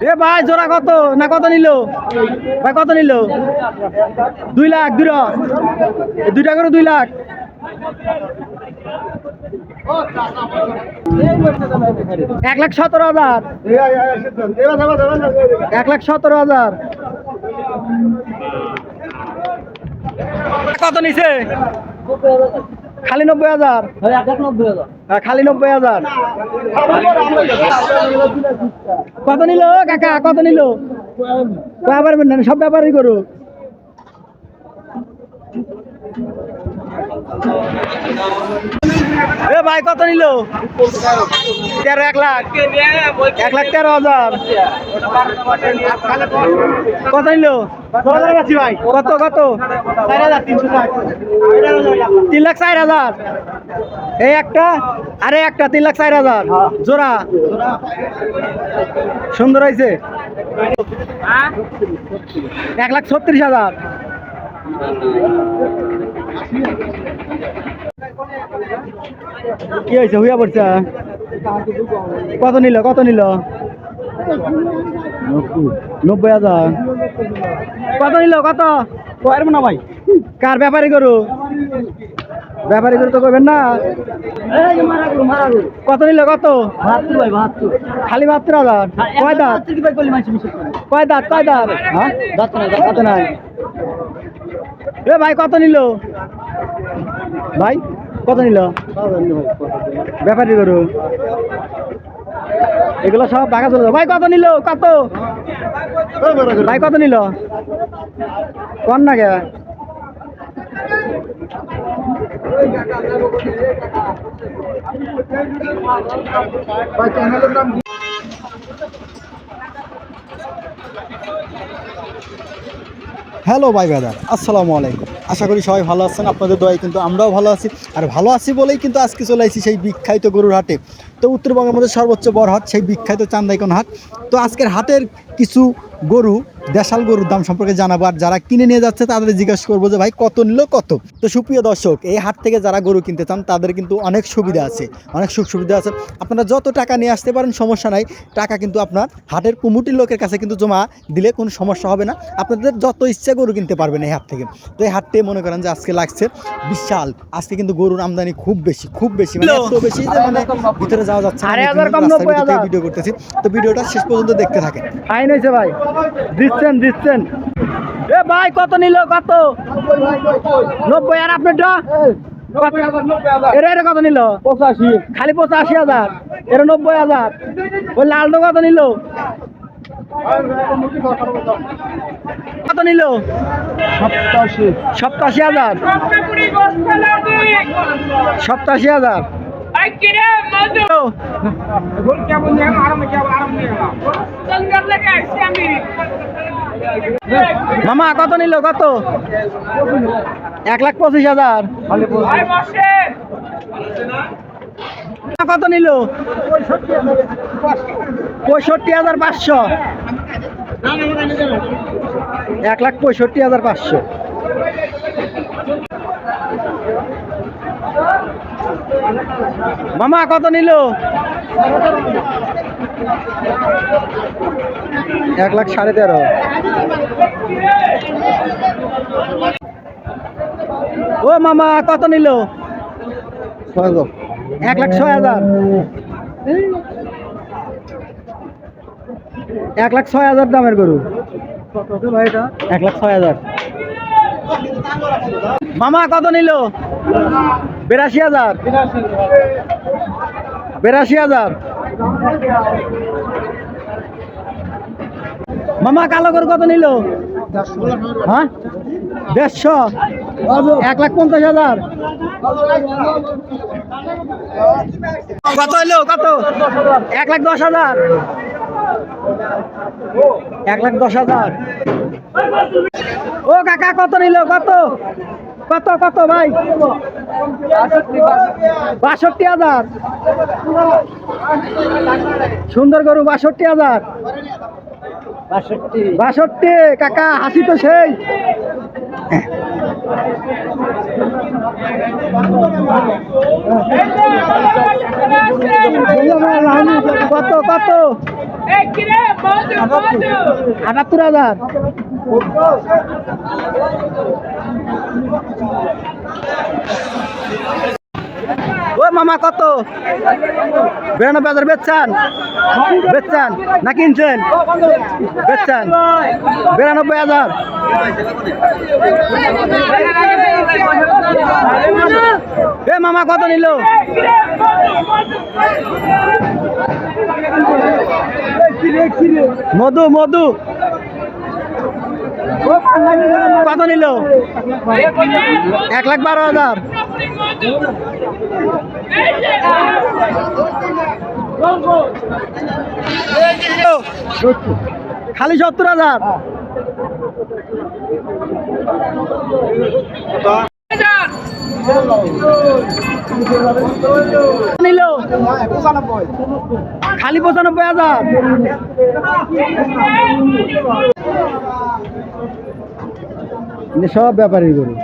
এ ভাই জোড়া কত? না কত নিল? ভাই কত নিল? দুই লাখ দুই দুইটা করে দুই লাখ। এক লাখ সতেরো হাজার। এক লাখ সতেরো হাজার। কত নিছে? খালি নব্বই হাজার। হ্যাঁ, খালি নব্বই হাজার। কত নিল কাকা? কত নিল? ব্যাপার না সব ব্যাপারই করুক এ ভাই কত নিল? তেরো এক লাখ। এক লাখ তেরো হাজার। কত নিল? ভাই কত? কত তিন লাখ চার হাজার। এই একটা আরে একটা তিন লাখ চার হাজার। জোড়া। সুন্দর হয়েছে। এক লাখ ছত্রিশ হাজার। কি হয়েছে? হুইয়া পড়ছে? কত নিল? কত নিল? নব্বই হাজার। কত নিল? কত? পারব না ভাই। কার ব্যাপারী করু ব্যাপারী করে তো করবেন না। কত নিল? কত? খালি বাহাত্তর হাজার। কয় দাঁত? কয় দাঁত? কয় দাঁত? হ্যাঁ? দাঁত নাই দাঁত নাই। এ ভাই কত নিল? ভাই? কত নিল? ব্যাপারী করু এগুলো সব ঢাকা চলে ভাই, কত নিল? কত? ভাই, কত নিল? কন না কে? হ্যালো ভাই ব্রাদার আসসালামু আলাইকুম আশা করি সবাই ভালো আছেন, আপনাদের দয়ায় কিন্তু আমরাও ভালো আছি। আর ভালো আছি বলেই কিন্তু আজকে চলে আসি সেই বিখ্যাত গরুর হাটে। তো উত্তরবঙ্গের মধ্যে সর্বোচ্চ বড় হাট, সেই বিখ্যাত চান্দাইকন হাট। তো আজকের হাটের কিছু গরু দেশাল গরুর দাম সম্পর্কে জানাব আর যারা কিনে নিয়ে যাচ্ছে তাদের জিজ্ঞাসা করব যে ভাই কত নিল কত? তো সুপ্রিয় দর্শক এই হাট থেকে যারা গরু কিনতে চান তাদের কিন্তু অনেক সুবিধা আছে অনেক সুখ সুবিধা আছে। আপনারা যত টাকা নিয়ে আসতে পারেন সমস্যা নাই টাকা কিন্তু আপনার হাটের কুমুটির লোকের কাছে কিন্তু জমা দিলে কোনো সমস্যা হবে না। আপনাদের যত ইচ্ছা গরু কিনতে পারবেন এই হাট থেকে। তো এই হাটটি মনে করেন যে আজকে লাগছে বিশাল। আজকে কিন্তু গরুর আমদানি খুব বেশি খুব বেশি মানে এত বেশি যে মানে ভিতরে যাওয়া যাচ্ছে থেকে। ভিডিও করতেছি। তো ভিডিওটা শেষ পর্যন্ত দেখতে থাকেন। হয়েছে ভাই। দিচ্ছেন দিচ্ছেন। এ ভাই কত নিল কত? নব্বই আর আপনারটা এরা কত নিল? পঁচাশি। খালি পঁচাশি হাজার এরা নব্বই হাজার। ওই লালটা কত নিল? কত নিল? সপ্তাশি সপ্তাশি হাজার। সপ্তাশি হাজার। ও, মামা, কত নিল? কত? এক লাখ পঁচিশ হাজার। কত নিল? পঁয়ষট্টি হাজার পাঁচশো। এক লাখ পঁয়ষট্টি হাজার পাঁচশো। মামা, কত নিল? এক লাখ সাড়ে তেরো। ও মামা, কত নিল? এক লাখ ছয় হাজার। এক লাখ ছয় হাজার দামের গরু। এক লাখ ছয় হাজার। মামা, কত নিল? বিরাশি হাজার। বিরাশি হাজার। মামা, কালো গরু কত নিল? হ্যাঁ? দেড়শো। এক লাখ পঞ্চাশ হাজার। কত হইল? কত? এক লাখ দশ হাজার। এক লাখ দশ হাজার। ও কাকা কত নিল? কত? কত কত ভাই? বাষট্টি হাজার। সুন্দর গরু বাষট্টি হাজার। বাষট্টি। কাকা হাসি তো সেই। কত কত আটাত্তর হাজার মামা কত? বিরানব্বই হাজার বেচছেন? বেচছেন? না কিনছেন? বেচছেন? বিরানব্বই হাজার। এ মামা কত নিল? মধু মধু। কত নিল? এক লাখ বারো হাজার। খালি সত্তর হাজার। খালি পঁচানব্বই হাজার। সব ব্যাপারই গরু।